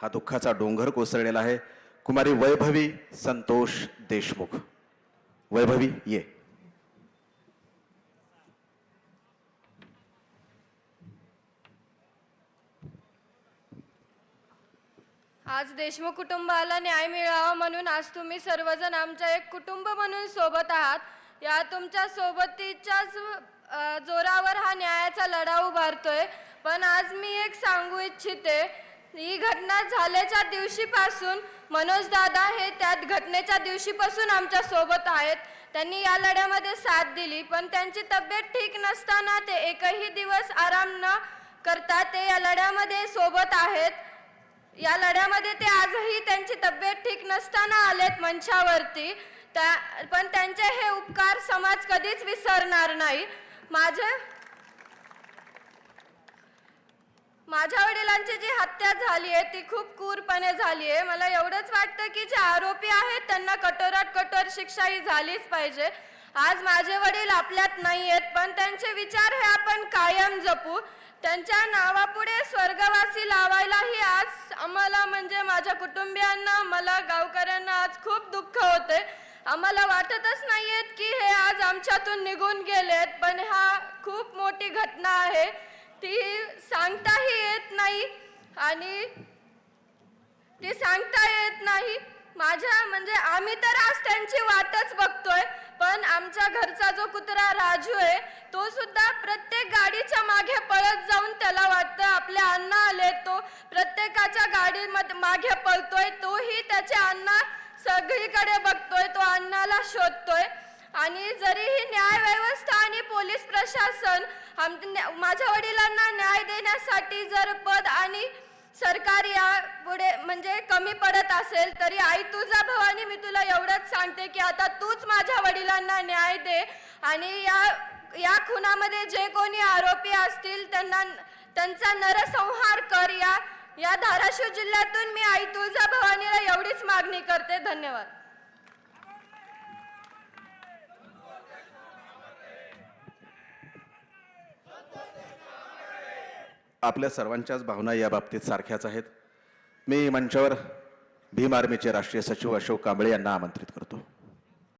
हा दुःखाचा डोंगर कोसळलेला आहे. कुमारी वैभवी संतोष देशमुख. वैभवी ये. आज देशमुख कुटुंबाला न्याय मिळावा म्हणून आज तुम्ही सर्वजण आमच्या एक कुटुंब म्हणून सोबत आहात. या तुमच्या सोबतीच्याच जोरावर हा न्यायाचा लढा उभारतोय. पण आज मी एक सांगू इच्छिते ही घटना झाल्याच्या दिवशीपासून मनोज दादा हे त्यात घटनेच्या दिवशीपासून आमच्यासोबत आहेत. त्यांनी या लढ्यामध्ये साथ दिली पण त्यांची तब्येत ठीक नसताना ते एकही दिवस आराम न करता ते या लढ्यामध्ये सोबत आहेत. या लढ्यामध्ये ते आजही त्यांची तब्येत ठीक नसताना आलेत मंचावरती. त्या पण त्यांचे हे उपकार समाज कधीच विसरणार नाही. माझे माझ्या वडिलांची जी हत्या झाली आहे ती खूप क्रूरपणे झाली आहे. मला एवढंच वाटतं की जे आरोपी आहेत त्यांना कठोरात कठोर शिक्षा ही झालीच पाहिजे. आज माझे वडील आपल्यात नाही आहेत पण त्यांचे विचार हे आपण कायम जपू. त्यांच्या नावापुढे स्वर्गवासी लावायलाही आज आम्हाला म्हणजे माझ्या कुटुंबियांना मला गावकऱ्यांना आज खूप दुःख होते आम्हाला वाटतच नाही आहेत की हे आज आमच्यातून निघून गेलेत पण हा खूप मोठी घटना आहे. ती सांगता नाही आणि ती सांगता येत नाही. माझ्या म्हणजे आम्ही तर आज त्यांची वाटच बघतोय पण आमच्या घरचा जो कुत्रा राजू आहे तो सुद्धा प्रत्येक गाडीच्या मागे पळत जाऊन त्याला वाटतं आपले अण्णा आले तो. प्रत्येकाच्या गाडीमध्ये मागे पळतोय तोही त्याचे अण्णा सगळीकडे बघतोय तो अण्णाला शोधतोय. आणि जरीही न्याय व्यवस्था आणि पोलीस प्रशासन आम माझ्या वडिलांना देण्यासाठी जर पद आणि सरकार या पुढे म्हणजे कमी पडत असेल तरी आई तुझा भवानी मी तुला एवढंच सांगते की आता तूच माझ्या वडिलांना न्याय दे. आणि या या खुनामध्ये जे कोणी आरोपी असतील त्यांना त्यांचा नरसंहार कर. या या धाराशिव जिल्ह्यातून मी आई तुळजा भवानीला एवढीच मागणी करते. धन्यवाद. आपल्या सर्वांच्याच भावना या बाबतीत सारख्याच आहेत. मी मंचावर भीम आर्मीचे राष्ट्रीय सचिव अशोक कांबळे यांना आमंत्रित करतो.